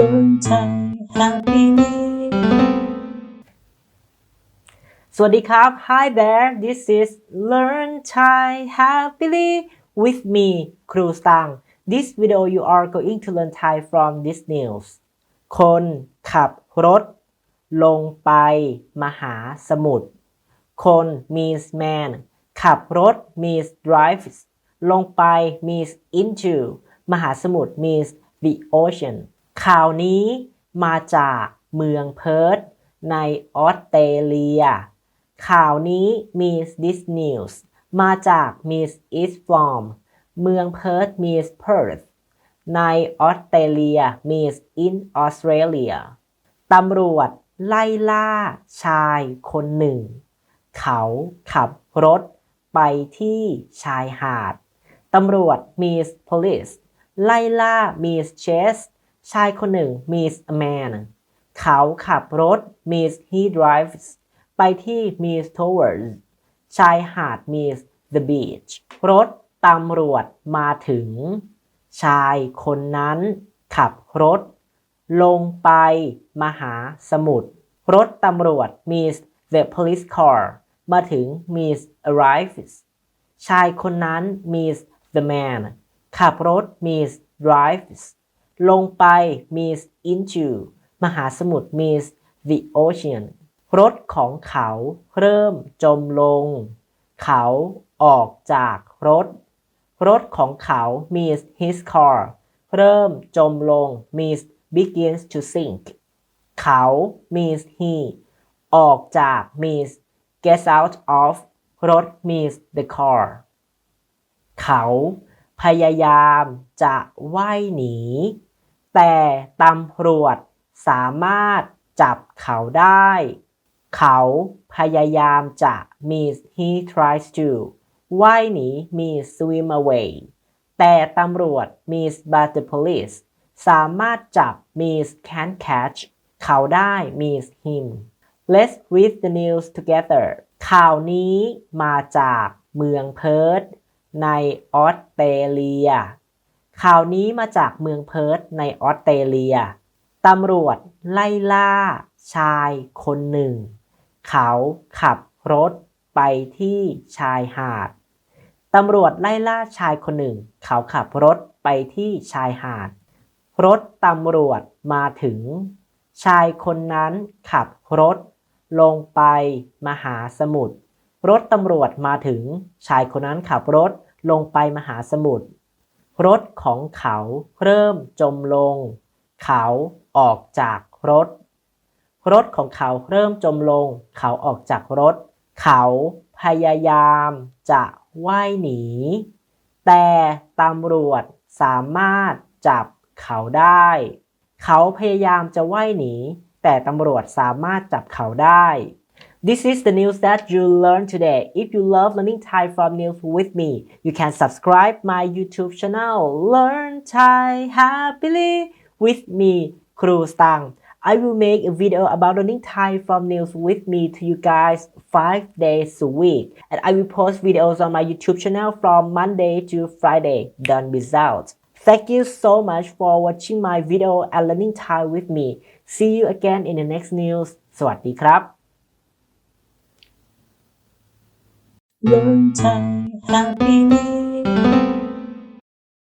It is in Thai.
ล้นใจสวัสดีครับ Hi there this is Learn Thai happily with me ครูสตัง This video you are going to learn Thai from this news คนขับรถ ลงไปมหาสมุทร คน means man ขับรถ means drives ลงไป means into มหาสมุทร means the ocean ข่าวนี้มาจากเมืองเพิร์ธในออสเตรเลีย ข่าวนี้มีดิสนิวส์มาจากมีสอิสฟอร์มเมืองเพิร์ธมีสเพิร์ธในออสเตรเลียมีสอินออสเตรเลียตำรวจไล่ล่าชายคนหนึ่ง เขาขับรถไปที่ชายหาด ตำรวจมีส police ไล่ล่ามีส chase ชายคนหนึ่ง Miss a man เขาขับรถ Miss he drives ไปที่ Miss towards ชายหาด Miss the beach รถตำรวจมาถึง ชายคนนั้นขับรถ ลงไปมหาสมุทรรถตำรวจ Miss the police car มาถึง Miss arrives ชายคนนั้น Miss the man ขับรถ Miss drives ลงไป means into มหาสมุทร means the ocean รถของเขาเริ่มจมลง เขาออกจากรถ รถของเขา means his car เริ่มจมลง means begins to sink เขา means he ออกจาก means gets out of รถ means the car เขาพยายามจะว่ายหนีแต่ตำรวจสามารถจับเขาได้ เขาพยายามจะ means he tries to ว่ายหนี means swim away แต่ตำรวจ means but the police สามารถจับ means can catch เขาได้ means him let's read the news together ข่าวนี้มาจากเมืองเพิร์ทในออสเตรเลียข่าวนี้มาจากเมืองเพิร์ธในออสเตรเลีย ตำรวจไล่ล่าชายคนหนึ่ง เขาขับรถไปที่ชายหาด ตำรวจไล่ล่าชายคนหนึ่ง เขาขับรถไปที่ชายหาด รถตำรวจมาถึง ชายคนนั้นขับรถลงไปมหาสมุทร รถตำรวจมาถึง ชายคนนั้นขับรถลงไปมหาสมุทรรถของเขาเริ่มจมลง เขาออกจากรถ รถของเขาเริ่มจมลง เขาออกจากรถ เขาพยายามจะว่ายหนี แต่ตำรวจสามารถจับเขาได้ เขาพยายามจะว่ายหนี แต่ตำรวจสามารถจับเขาได้ This is the news that you learned today. If you love learning Thai from news with me, you can subscribe my YouTube channel Learn Thai Happily with me, Kru Stang. I will make a video about learning Thai from news with me to you guys 5 days a week. And I will post videos on my YouTube channel from Monday to Friday. Don't miss out. Thank you so much for watching my video and learning Thai with me. See you again in the next news. สวัสดีครับ learn Thai happiness.